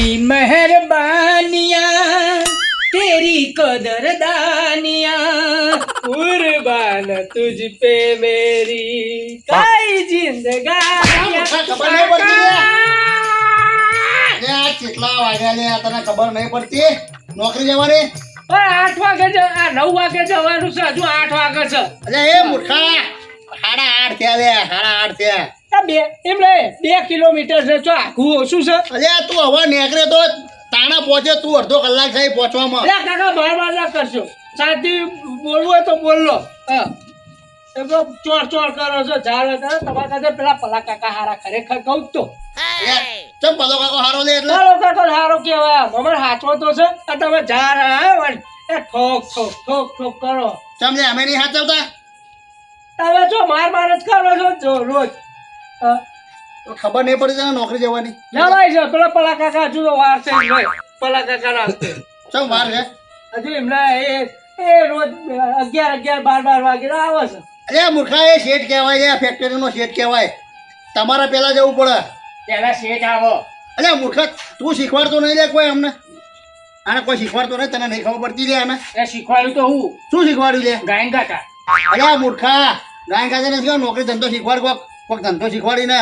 तेरी मेहरबानियां तेरी कदरदानियां कुर्बान तुझ पे मेरी काई जिंदगानियां ખબર નહીં પડતી લે. લે, આ કેટલા વાગ્યા લે આ તને ખબર નહીં પડતી નોકરી જવાની પણ આઠ વાગે જ આ નવ વાગે જવાનું છે હજુ આઠ વાગે છે અલે એ મૂર્ખા સાડા આઠ થયા લે સાડા આઠ થયા આ બે એમ લે બે કિલોમીટર છે જો આખું ઓછું છે. અરે તું હવે નેકરે તો તાણા પહોંચે તું અડધો કલાક થાય પહોંચવામાં. અરે કાકા બાર બાર ના કરશો. શાંતિ બોલવું હોય તો બોલ લો હા. એ તો ચોર ચોર કરો છો ઝાડ કરો તમારા કાছে પેલા પલા કાકા હારા ખરેખર કહું તો. ચમ પલો કાકો હારો લે એટલે? ચાલો કાકો હારો કેવાય મમર હાચવો તો છે. આ તમે ઝાડ આવ્યો એ ઠોક ઠોક ઠોક ઠોક કરો. ચમ અમે નહીં હાચવતા? તમે જો માર માર જ કરો છો રોજ. હા. તો ખબર નહીં પડી તને નોકરી જવાની? જવાય છે પેલા પલા કાકા હજુ તો વાર છે. પલા કાકા રાસ્તે ચમ વાર છે? હજુ એમને એ એ રોજ અગિયાર અગિયાર બાર બાર વાગે આવે છે. અરે મૂર્ખા એ શેઠ કહેવાય છે ફેક્ટરીનો શેઠ કહેવાય. તમારે પહેલાં જવું પડે. પેલા શેઠ આવો. અરે મૂર્ખા તું શીખવાડતો નહીં લે કોઈ અમને. આને કોઈ શીખવાડતો નહીં તને નહીં ખબર પડતી લે આને. એ શીખવાડ્યું તો હું. શું શીખવાડ્યું લે? ગાયન કાકા અરે મૂર્ખા ગાયન કાકા નથી નોકરી ધંધો શીખવાડ કોક. કોક ધંધો શીખવાડીને.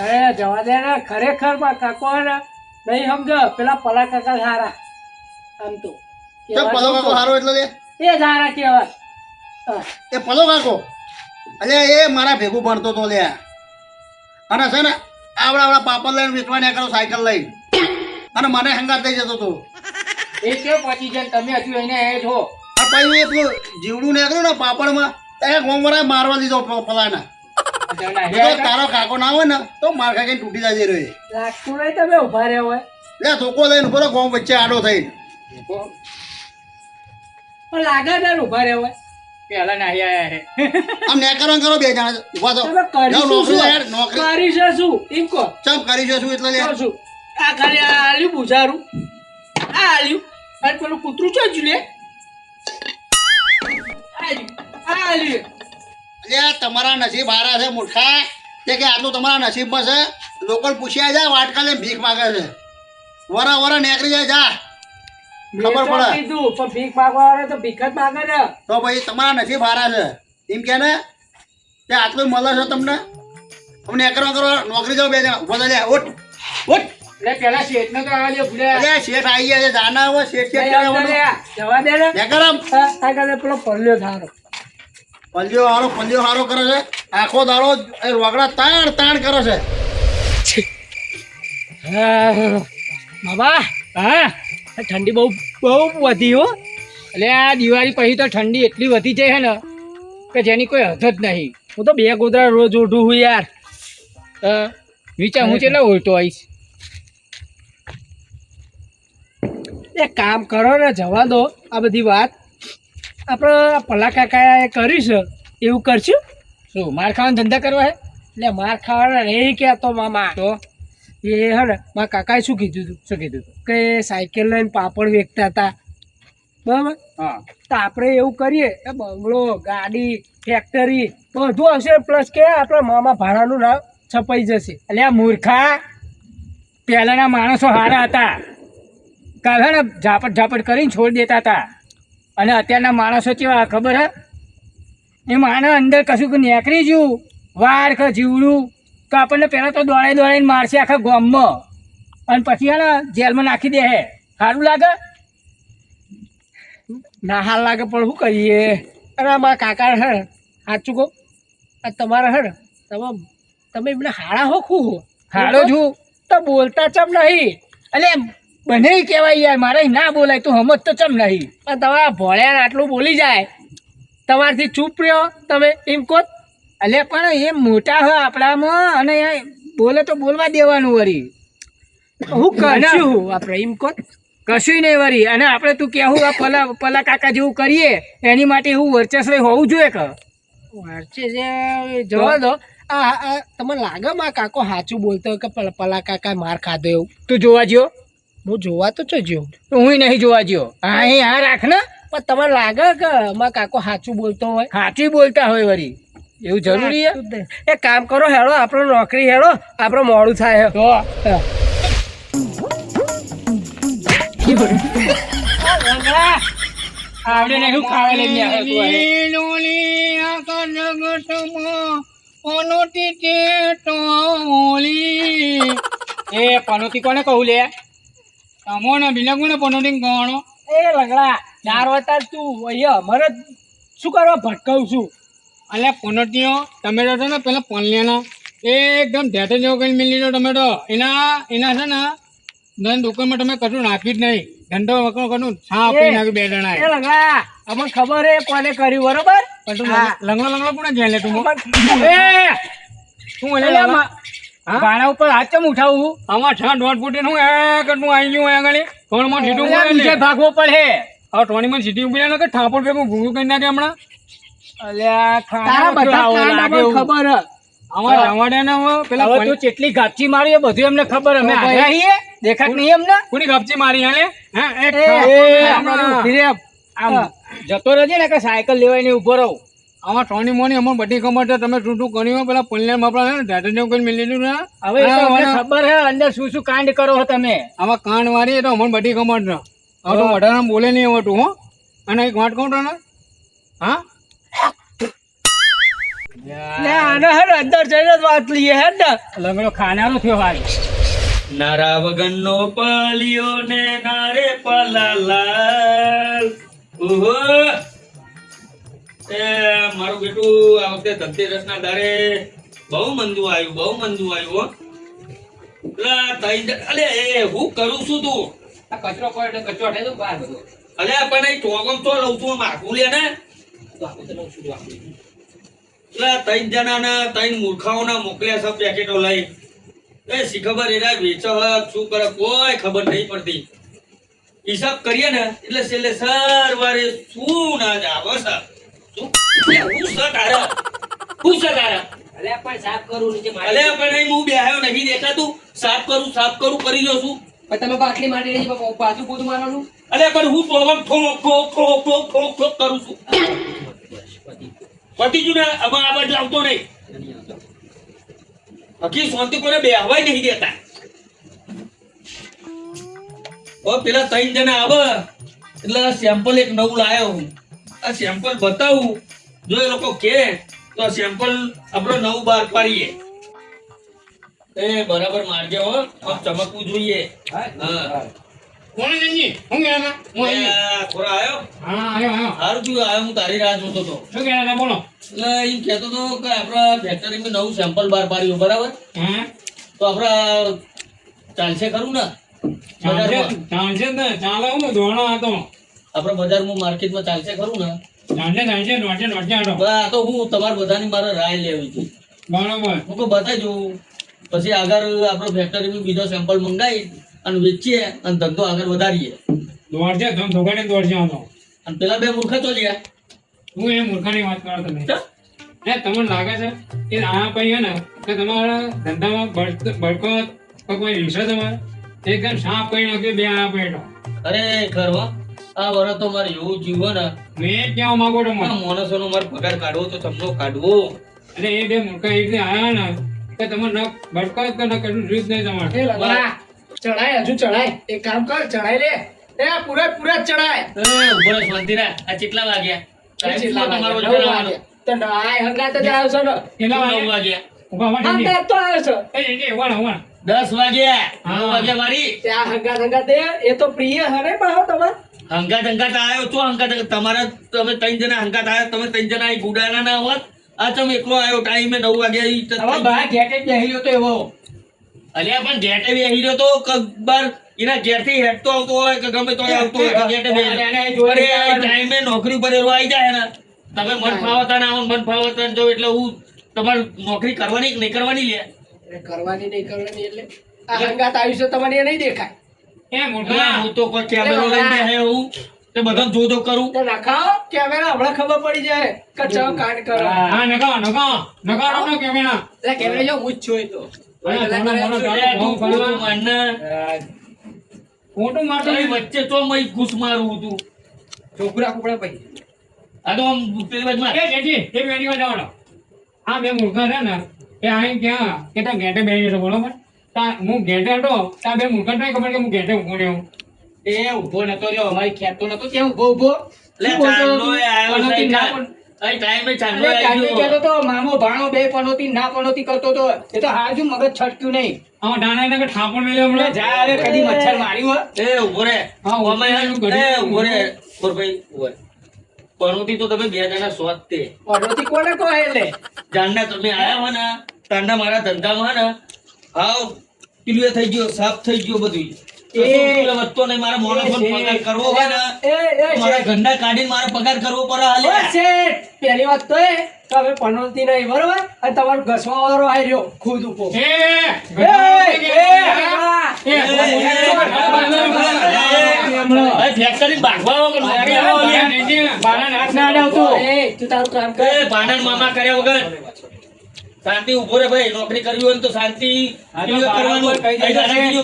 અરે જવા દે ને. ખરેખરમાં કાકો ને નહીં સમજો પેલા પલા કાકા સારા આમ તો. પલો કાકો સારો એટલે લે? એ સારા કહેવાય એ પલો કાકો. અલે એ મારા ભેગું ભણતો તો લે. અને છે ને આવડા આવડા પાપડ લઈને વેચવા નીકળો સાયકલ લઈને. અને મને હંગાત થઈ જતો તો. એ કે પછી જેમ તમે હજુ એને એ છો આ પછી એ જીવડું નીકળ્યું ને પાપડમાં ત્યાં એ ગોમવાળાએ મારવા દીધો પલાના તારો કાકો ના હોય ને તો માર ખાઈને તૂટી જાય રહ્યો લાગતું નહીં તમે ઊભા રહ્યા હોય. લે ધોકો લઈને ઊભો ગોમ વચ્ચે આડો થઈને. પણ લાગે ને ઊભા રહ્યા હોય. પેલા નાહી આયા હે આમ નેકરવા કરો બે જણા. ઊભા થો. કરીશું નોકરી યાર નોકરી. કરી છે શું? એમ કહો. ચમ કરી છે શું એટલે લે? શું? આ ખાલી આલ્યું બુઝારું આ આલ્યું. અને પેલું કૂતરું ચોજ્યું લે? આલ્યું. આ આલ્યું. તમારા નસીબ હારા છે મૂર્ખા. તે કે આટલું તમારા નસીબમાં છે લોકલ પૂછ્યા જાય વાટકા લઈને ભીખ માગે છે. વરા વરા નીકળી જાય જા. ખબર પડે. કીધું પણ ભીખ માગવા વાળો તો ભીખ જ માગે ને. તો ભાઈ તમારા નસીબ હારા છે. એમ કે ને તે આટલું મળે છે તમને? અમને એકરો કરો નોકરી જાઓ બે જણા. ઊભા થાય ઉઠ. એટલે પેલા શેઠ ને તો આવા દે ભૂલ્યા. અરે શેઠ આવી ગયા છે શેઠ શેઠ જવા દે ને. પેલો પડલ્યો થારો પલ્લીઓ હારો પલ્યો હારો કરે છે. આખો દાડો એ રોકડા તાણ તાણ કરે છે. બાબા, હા ઠંડી બહુ બહુ વધી હો. એટલે આ દિવાળી પછી તો ઠંડી એટલી વધી જાય છે ને કે જેની કોઈ હદ જ નહીં. હું તો બે ગોદરા રોજ ઓઢું હું યાર. વિચાર હું કેટલા ઓળતો આવીશ? એક કામ કરો ને, જવા દો આ બધી વાત. આપણે પલા કાકાએ કર્યું છે. એવું કરશું? શું માર ખાવાનો ધંધા કરવા હે એટલે માર ખાવાના નહીં કહેતો મામા. તો? એ હે ને મારા કાકાએ શું કીધું હતું શું કીધું હતું કે સાયકલ લઈને પાપડ વેચતા હતા. બરાબર? હા. તો આપણે એવું કરીએ કે બંગલો ગાડી ફેક્ટરી બધું હશે પ્લસ કે આપણા મામા ભાડાનું નામ છપાઈ જશે. એટલે આ મૂર્ખા. પહેલાંના માણસો સારા હતા. કાલે ને ઝાપટ ઝાપટ કરીને છોડી દેતા હતા. અને અત્યારના માણસો કેવા ખબર હે? એ માણસ અંદર કશું નીકળી જ્યું વાર કે જીવડું. તો આપણને પહેલાં તો દોડાઈ દોડાઈને મારશે આખા ગામમાં. અને પછી હે જેલમાં નાખી દે હે. સારું લાગે? ના હાલ લાગે પણ શું કરીએ? અરે મારા કાકા હે સાચું કહું? આ તમારા હે ને તમે તમે એમને હાડા હો ખું હો. હાડો છું. તો બોલતા ચમ નહીં. એટલે બને કહેવાય યાર મારે ના બોલાય તું હમત તો ચમ નહીં? પણ તમારા ભોળ્યા આટલું બોલી જાય તમારથી ચૂપ રહ્યો તમે એમ કહો એટલે પણ એ મોટા હોય આપણામાં અને એ બોલે તો બોલવા દેવાનું વળી હું કરશું? આપણે એમ કહો કશું નહીં વળી અને આપણે તું કેવું આ પલા પલા કાકા જેવું કરીએ એની માટે એવું વર્ચસ્વ હોવું જોઈએ કે? વર્ચસ્વ જવા દો. આ આ તમને લાગે માં કાકો સાચું બોલતો હોય કે પલા પલા કાકા માર ખાધો એવું? તું જોવા જ્યો. હું જોવા તો છો જ્યો હું નહીં જોવા જ્યો. હા અહીં હા રાખ ને. પણ તમને લાગે કે અમારા કાકો સાચું બોલતો હોય? સાચું બોલતા હોય વળી એવું જરૂરી છે એક કામ કરો હેડો આપણો નોકરી હેડો આપણો મોડું થાય તો આવડે ને ખાવા લઈને આવ્યો. એ પનોતી કોને કહું લે? તમોને બીજા કોને પનોતી ગણો એ લંગડા ચાર વટા તું. અહીંયા મને શું કરવા ભટકાવું છું? અલ્યા પનોતીઓ ટમેટો છે ને પેલા પનલિયાના એ એકદમ ઢેટે જેવો કઈ મિલી લો ટમેટો. એના એના છે ને ધન દુકાનમાં તમે કશું નાખી જ નહીં. ધંધો વગર કશું છા આપી નાખ્યું બે એ અમને ખબર હે કોને કર્યું બરોબર? પણ તું. લંગડો લંગડો કોને જાય તું? એ શું એટલે હા? ઉપર હાથ ચમ ઉઠાવું? આમાં છ દોઢ ફૂટી નું એક નું આવી ગયું આગળ. ત્રણમાં સીટું અલ્યા, પડે નીચે ભાગવો પડે. હવે માં સીટી ઊભી કે ઠાપડ ભેગું ભૂંગું કરી નાખે હમણાં. અલ્યા ખબર ને પેલા કેટલી ગાચી મારી એ બધું એમને ખબર અમે દેખાત નહીં એમને? કોની ગાપચી મારી હાલે હા. જતો રહેજે ને કે સાયકલ લેવાય ને ઊભો રહું. આમાં સોની મોની અમને બધી ખબર છે. તમે શું શું કર્યું? પેલા પલ્લેર બાપડા છે ને કરી મેલી લીધું ને હવે ખબર હે અંદર શું શું કાંડ કરો છો તમે. આમાં કાંડ વાળી એ તો અમને બધી ખબર છે. હવે તો વધારે બોલે નહીં હવે તું હો. અને એક વાત કહું તને? હા? આને હે ને અંદર જઈને વાત લઈએ હે ને. લંગડો ખાનારો થયો હાલ. નારા વગરનો પલિયો ને નારે પલાલાલ. ઓહો એ મારું બેટું આ વખતે ધનતેરસ ના દાડે બહુ મંદુ આવ્યું બહુ મંદુ આવ્યું પેલા તઈ અલે એ હું કરું છું તું? આ કચરો પડે એટલે કચરો હટે તો બહાર બધો અલે પણ એ ચોગમ તો લઉં છું માખું લે ને. તો તો લઉં છું તો ત્રણ જણાના ત્રણ મૂર્ખાઓના મોકલ્યા છે પેકેટો લઈ. એ શી ખબર એના વેચો શું કરે કોઈ ખબર નહીં પડતી. હિસાબ કરીએ ને એટલે છેલ્લે સરવારે શું ના જ આવે છે? શું હું છે તારા? હું છે તારા? અલ્યા પણ સાફ કરું નીચે મારી અલે પણ અહીં હું બેહાયો નહીં દેખાતું સાફ કરું સાફ કરું કરી લો છું પણ તમે બાટલી મારી રહી છે પોતું મારવાનું. અલે પણ હું તો કરું છું. પતી ને હવે આ બાજુ આવતો નહીં. હકી શાંતિ કોને બેહવાય નહીં દેતા. ઓ પેલા ત્રણ જણા આવે. એટલે સેમ્પલ એક નવું લાયો હું. આ સેમ્પલ બતાવું. જો એ લોકો કે તો આ સેમ્પલ આપણો નવું બહાર પાડીએ. એ બરાબર મારજે હો. ચમકવું જોઈએ. હા. કોણ જંજી હું ગયા હું એ આવી આ ખોરા આયો? હા આવ્યો આવ્યો સારું થયું આવ્યો હું તારી રાહ જોતો હતો. શું કહેતા હતા? બોલો. એટલે એમ કહેતો હતો કે આપણા ફેક્ટરીમાં નવું સેમ્પલ બહાર પાડ્યું બરાબર? હા? તો આપણા ચાલશે ખરું ને? ચાલશે ચાલશે ને ચાલે હું ધોણો હતો. આપણા બજારમાં માર્કેટમાં ચાલશે ખરું ને? ચાલશે ચાલશે દોડશે દોડશે આટો આ તો હું તમારે બધાની મારે રાય લેવી હતી બરોબર. હું તો બતાવજો પછી આગળ આપણે ફેક્ટરીમાં બીજો સેમ્પલ મંગાવી અને વેચીએ અને ધંધો આગળ વધારીએ. દોડશે ધમ ધોકાને દોડશે આનો. અને પેલા બે મૂર્ખા તો ગયા હું એ મૂર્ખાની વાત કરો તમે. એ તમને લાગે છે કે આ પછી ને કે તમારા ધંધામાં બળકો કોઈ વિશે તમારે? એકદમ સાફ કરી નાખ્યો બે આ પેટો. અરે ખરો આ વર તો મારે એવું જીવન મેં ક્યાં માંગો તો માણસો નો મારો પગાર કાઢવો તો તમને કાઢવો. અને એ બે મૂર્ખા એટલે આયા ને કે તમે ન બળકત કે ન કશું રીત નહીં તમારે. ચડાય હજુ ચડાય એક કામ કર ચડાય લે. એ પૂરા પૂરા ચડાય ઊભો રહો, શાંતિ રાખ. આ કેટલા વાગ્યા? શું તમારો તો છે ને? કેટલા વાગ્યા? ઊભા ઊભા તો આવ્યો છે. એ વાગ્યા. હા. વાગ્યા મારી. ત્યાં હંગાત હંગાત એ એ તો પ્રિય હરે પણ તમાર. હંગાત હંગાત આવ્યો છો હંગાત. તમારા તમે ત્રણ જણા હંગાત આવ્યા તમે ત્રણ જણા ગુડાના ના હોત. આ તમે એકલો આવ્યો ટાઈમે નવ વાગ્યા બહાર ઘેટે બેહી તો એવો. અલ્યા પણ ઘેટે બેહી રહ્યો તો કબર એના ઘેરથી હેઠતો આવતો હોય કે ગમે તો આવતો હોય ઘેટે બેહી ટાઈમે નોકરી પર એવો આવી જાય ને. તમે મન ફાવતા ના આવો મન ફાવતા જો એટલે હું તમારે નોકરી કરવાની કે નહીં કરવાની લે? કરવાની નહીં કરવાની એટલે હંગાત આવ્યું છે તમારે એ નહીં દેખાય. એ હા, હું તો કોઈ કેમેરો લઈને બેહ્યો હું. તે બધા જો તો કરું. તો નખાઓ કેમેરા હમણાં ખબર પડી જાય. કે ચો કરો. હા નકા નકા નકા નકા કેમેરા એટલે કેમેરા જો હું જ છું તો. હા, ફોટો મારતો વચ્ચે તો મય ઘૂસ મારું હતું. છોકરા કુકડા પછી આ તો પેલી એ જેજી એ આવડો આ બે મૂર્ખા છે ને. એ અહીં ક્યાં કે તો ગેટે બેસી છે બરોબર તા હું ઘેટે હતો તા બે મૂર્ખ નહીં ખબર કે હું ઘેટે ઊભો રહ્યો. એ ઊભો નતો રહ્યો અમારી ખેતો નતો ત્યાં ઊભો ઊભો લે ચાંદલો એ આવ્યો પનોતી અહીં ટાઈમે ચાંદલો કહેતો તો મામો ભાણો બે પનોતી ના પનોતી કરતો તો એ તો હાજુ મગજ છટક્યું નહીં. આમાં ડાના ના ઠાપણ મેલ્યો હમણાં? જા હવે કદી મચ્છર માર્યું એ ઊભો રે. હા, અમે ઊભો રે. એ ઊભો રે. ગોરભાઈ, ઊભો પનોતી તો તમે બે જણા સ્વાદ તે. પડોશી કોને કહે એટલે જાણના તમે આયા હો ને તારના મારા ધંધામાં હે ને હાવ ક્લિયર થઈ ગયો સાફ થઈ ગયો બધું એ- કશું પેલો વધતો નહીં મારા માણસોને એ પગાર કરવો હોય ને એ એ મારા શેઠ. ગંડા કાઢીને મારે પગાર કરવો પડે ઓ હાલે શેઠ, પહેલી વાત તો એ કે હવે પનોતી નહીં બરોબર અને તમારો ઘસવા વાળો આવી રહ્યો ખુદ ફેક્ટરી ભાગવા આવો આવો તું તારું કામ કર ભાંડણ મામા કર્યા વગર શાંતિ ઊભો રે ભાઈ નોકરી કરવી હોય તો શાંતિ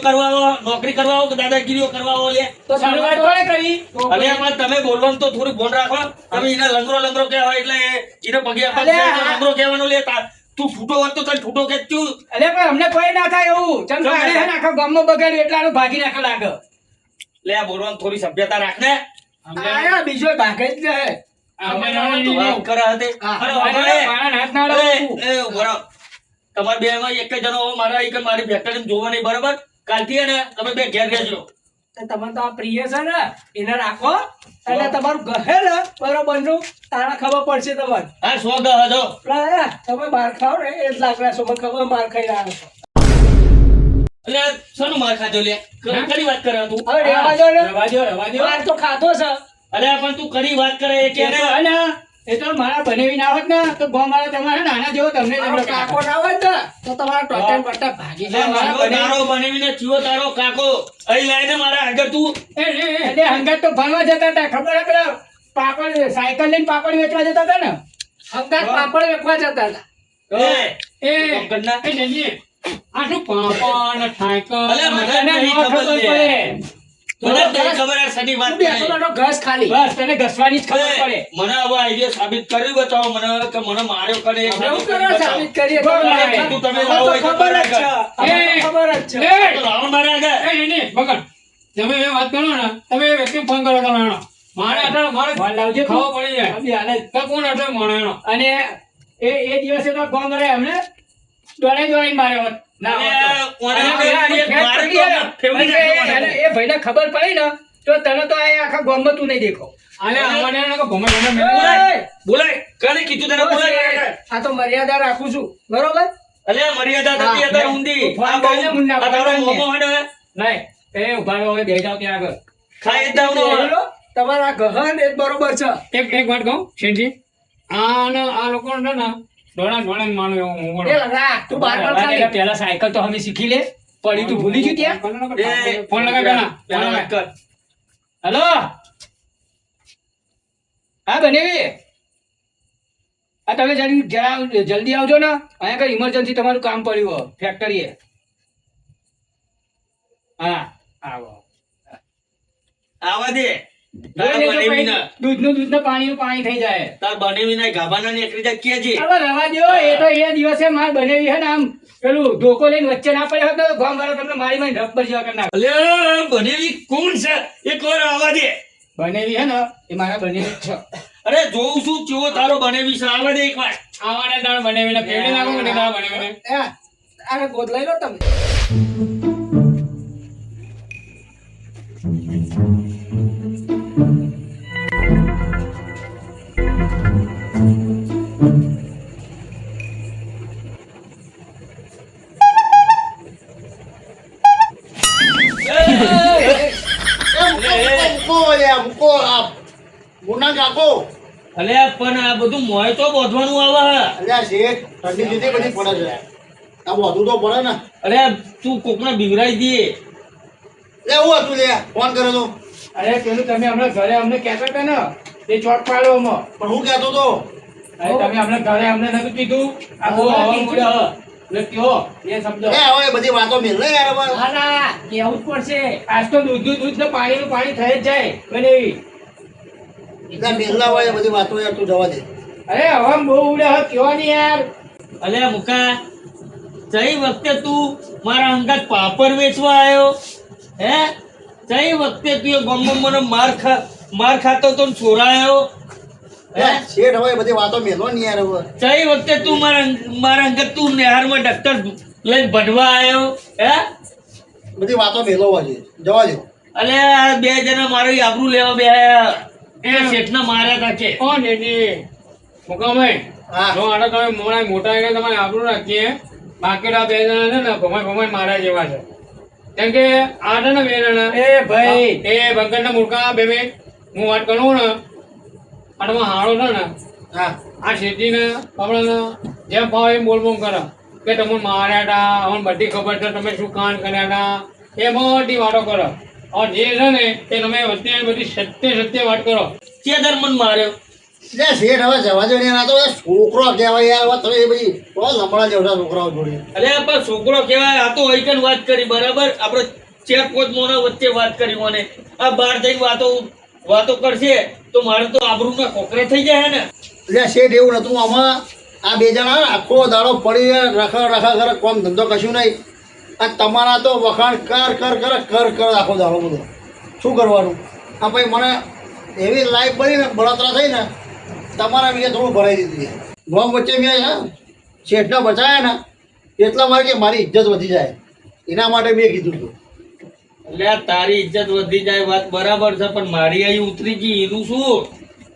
કરવાનું. નોકરી કરવાઓ કે દાદાગીરીઓ કરવા લે? તો શરૂઆત કોણે કરી? અલે પણ તમે બોલવાનું તો થોડું ફોન રાખો. તમે એને લંગરો લંગરો કહેવાય એટલે એને પગે લંગરો કહેવાનું લે. તું છૂટો હોત તો તને છૂટો કે તું અરે પણ અમને કોઈ ના થાય એવું. ચમ હે આખા ગામમાં બગાડ્યું એટલે આનું ભાગી નાખે લાગે. લે આ બોલવાનું થોડી સભ્યતા રાખ ને બીજો ભાગે જ તમારે બે માં એક જણો મારા એક મારી ફેક્ટરી જોવા નહીં બરાબર? કાલથી ને તમે બે ઘેર રહેજો. તમને તો આ પ્રિય છે ને એને રાખો. એટલે તમારું ઘરે ને બરોબરનું તારા ખબર પડશે તમારે હા સો ગહ જો તમે માર ખાઓ ને એ જ લાકડા છો મને ખબર માર ખાઈ રહ્યા છો એટલે શાનું માર ખાધો લે? કરી વાત કરે તું? હવે રેવા દો ને. રવા દ્યો, રવા. માર તો ખાધો છે. અલે પણ તું કરી વાત કરે એ કે એ તો એ તો મારા બનેવી ના હોત ને તો ગો મારા તમારે નાના જેવો તમને કાકો ના હોય ને તો તમારા ટોટલ પટ્ટા ભાગી જાય મારા તારો બનાવીને જીવો તારો કાકો. અહીં લઈને મારા આગળ તું. એ, એટલે હંગાત તો ભણવા જતા હતા. ખબર હે પેલા પાપડ સાયકલ લઈને પાપડ વેચવા જતા હતા ને? હંગાત પાપડ વેચવા જતા હતા. એ. આ શું પાપડ સાયકલ અલે, મને ખબર પડે. મને જ ખબર આ શેની વાત તું બેસો કરે. તો ઘસ ખાલી બસ તને ઘસવાની જ ખબર પડે એ, મને હવે આઈડિયા સાબિત કરી બતાવો મને કે મને માર્યો કરે એવું કરો સાબિત બતાવો. કરીએ બરાબર. તમારે. તું તમે લાવો તો એ તો ખબર જ છે બરાબર. અમને તો એ. ખબર જ છે એ, લાવો મારા આગળ એ, નહીં, નહીં, તમે એ વાત કરો ને તમે એ વ્યક્તિને ફોન કરો તમે એનો. મારે આટલો મારે ખબર પડી જાય અભી હાલે જ. કોણ હતો મોણો એનો. અને એ એ દિવસે તો ફોન કરે એમને દોડાઈ દોડાઈને માર્યો હોત. એ- ભાઈને ખબર પડી ને તો તને તો આ આખા ગામમાં તું નહીં દેખો. અને અમને એને કહો, ગમે ગમે મેં બોલાય. બોલાય. કોને કીધું તને બોલાય આ તો મર્યાદા રાખું છું. બરોબર? અલે મર્યાદા હા, અત્યારે ઊંધી. આ બહુ- મુન્ના આ મોમો હોય નહીં એ ઊભા રહો હવે બેસી ત્યાં આગળ. ખાઈ. તમારા ગહન એક બરોબર છે. એક એક વાત કહું શેઠજી? આ આ લોકો ને દોડા દોડા માનું એવું હું તું બહાર પણ ખાલી. પેલા સાયકલ તો અમે શીખી લે પડી તું ભૂલી ગયું ત્યાં? ફોન લગાવ પેલા પેલા વાત હેલો? હા બનેવી આ તમે જલ્દી જરા જલ્દી આવજો ને. અહીંયા કઈ ઇમરજન્સી તમારું કામ પડ્યું હોય ફેક્ટરીએ હા. આવો. આવા દે. તાર જોઈ લેજો બનેવીને. પછી દૂધનું દૂધનું પાણીનું પાણી થઈ જાય. તાર બનેવીને ગાભાના નીકળી જાય કેજે. હવે રવા દ્યો એ તો એ દિવસે માર બનેવી હે ને આમ પેલું ધોકો લઈને વચ્ચે ના પડ્યો હોત ગામ વાળા તમને મારી મારી રબ્બર જેવા કરી નાખે. અલે, બનેવી કોણ છે? એક વાર આવા દે. બનેવી હે ને એ મારા બનેવી છે. અરે જોઉં છું કેવો તારો બનેવી છે. આવા દે એક વાર. આવાને નાખો મને તારા ગોદ લઈ લો તમે. પણ આ બધું મોય તો બોધવાનું આવે હે. અલ્યા શેઠ ઠંડી જુદી બધી પડે છે. આ બોધું તો પડે ને. અરે તું કોકને બીવરાઈ દે. લે હું હતું લે ફોન કર્યો તો. અરે પેલું તમે હમણાં ઘરે અમને કહેતા હતા ને તે ચોટ પાડો અમો પણ હું કહેતો તો. અરે તમે હમણાં ઘરે અમને નથી કીધું. આ બહુ હવા એટલે કયો એ સમજો હવે બધી વાતો મિલ ને યાર ના ના કેવું જ પડશે. આજ તો દૂધ ને પાણીનું પાણી થઈ જ જાય બનેવી લે મિલ ના હોય બધી વાતો યાર તું જવા દે. અરે હવે બહુ ઉડે હ કયો નહીં યાર. અલે મુકા જઈ વખતે તું મારા અંગાત પાપડ વેચવા આવ્યો હે? વખતે તું એ મને માર ખા માર ખાતો તો છોરાયો હે? શેઠ હવે બધી વાતો મેલો નહીં યાર હવે. વખતે તું મારા મારા અંગત તું નેહારમાં ડક્ટર લઈને ભણવા આવ્યો હે? બધી વાતો મેલો જવા. દે. અલે આ બે જણા મારી આબરૂ લેવા બે એ શેઠને માર્યા તા કે ઓ નેજી મુકાભાઈ હા. જો આને તમે મોડા મોટા એને તમારે આપણું રાખીએ બાકીના બે જણા છે ને ભમાઈ ભમાઈ મારા જેવા છે. કેમ કે આ છે ને બે જણા. એ ભાઈ. એ બંકરના મૂર્ખા બે બે. હું વાત કરું ને અને હાળો છે ને હા. આ શેઠીને આપણને જેમ ભાવ એમ બોલ બોલ કરે. કે તમને માર્યા હતા અમને બધી ખબર છે તમે શું કાન કર્યા હતા એ મોટી વાતો કરો. અને જે છે ને એ તમે વચ્ચે બધી સત્ય સત્ય વાત કરો. ચેદર મન માર્યો. લે શેઠ હવે જવા દો ને તો છોકરો કહેવાય યાર તમે એ બધી બહુ લમણા જેવડા છોકરાઓ જોડે. અરે પણ છોકરો કહેવાય આ તો હઈકન વાત કરી બરાબર? આપણે ચાર પાંચ મોના વચ્ચે વાત કરી મને. આ બહાર જઈને વાતો વાતો કરશે તો મારે તો આબરૂના કોકરા થઈ જાય ને. એટલે શેઠ એવું નતું આમાં આ બે જણા આખો દાડો પડી રખા રખા કરે કોમ ધંધો કશું નહીં. આ તમારા તો વખાણ કર કર કર કર કર આખો દાડો બધો. શું કરવાનું? આ ભાઈ મને એવી લાઈફ બની ને બળતરા થઈ ને તમારા વિશે થોડું ભરાઈ દીધું છે. ગોમ વચ્ચે મેં શેઠને બચાવ્યા ને એટલા માટે કે મારી ઇજ્જત વધી જાય. એના માટે મેં કીધું હતું. એટલે આ તારી ઇજ્જત વધી જાય વાત બરાબર છે પણ મારી અહીં ઉતરી ગઈ એનું શું?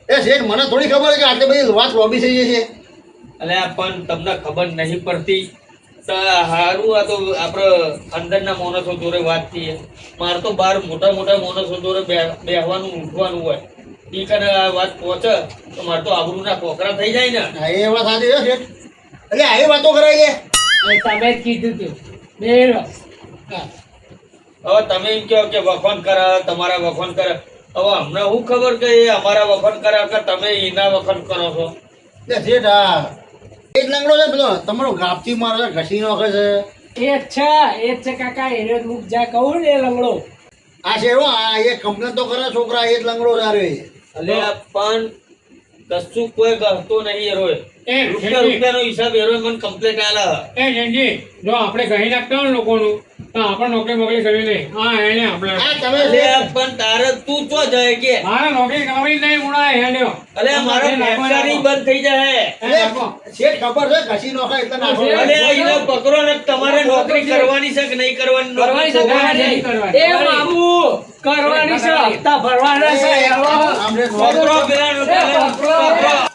એ શેઠ મને થોડી ખબર છે કે આટલી બધી વાત લોબી થઈ છે એટલે આ પણ તમને ખબર નહીં પડતી હારું આ તો આપણે અંદરના માણસો જોડે વાત થઈએ મારે તો બહાર મોટા મોટા માણસો જોડે બે- બેહવાનું ઉઠવાનું હોય. ઈ કને આ વાત પહોંચે તો મારે તો આબરૂના કોકરા થઈ જાય ને. હા એ વાત સાચી છે એટલે આવી વાતો કરાય છે. તમે કીધું તું. બે હા. હવે તમે એમ કહો કે વખોન કરે તમારા વખોન કરે. હવે અમને શું ખબર કે અમારા વખોન કરે કે તમે એના વખોન કરો છો? શેઠ હા. એ જ લંગડો છે પેલો તમારો ગાપતી મારે છે ઘસી નાખે છે એ જ છે એ જ છે કાકા એને જ મુક જા કહું ને એ લંગડો આ છે આ એ કમ્પ્લેન તો કરે છોકરા એ જ લંગડો છે. એટલે પણ કશું કોઈ ગહતો નહીં રોય. એ રૂપિયા રૂપિયાનો હિસાબ એરો મને કમ્પ્લેટ આલા એ જનજી જો આપણે કહી નાખતા હોય લોકોનું તો આપણે નોકરી મોકલી કરી લે હા એને આપણે. આ તમે લે પણ તારે તું તો જાય કે? મારે નોકરી કરવી નહીં ઉણા હેલ્યો. અલે મારો નોકરી બંધ થઈ જાય શેઠ ખબર છે ઘસી નોખે એટલે નાખો. અલે એને પકડો ને તમારે નોકરી કરવાની છે કે નહીં કરવાની? કરવાની છે એ બાબુ! કરવાની છે હપ્તા ભરવાના છે છોકરો પેલા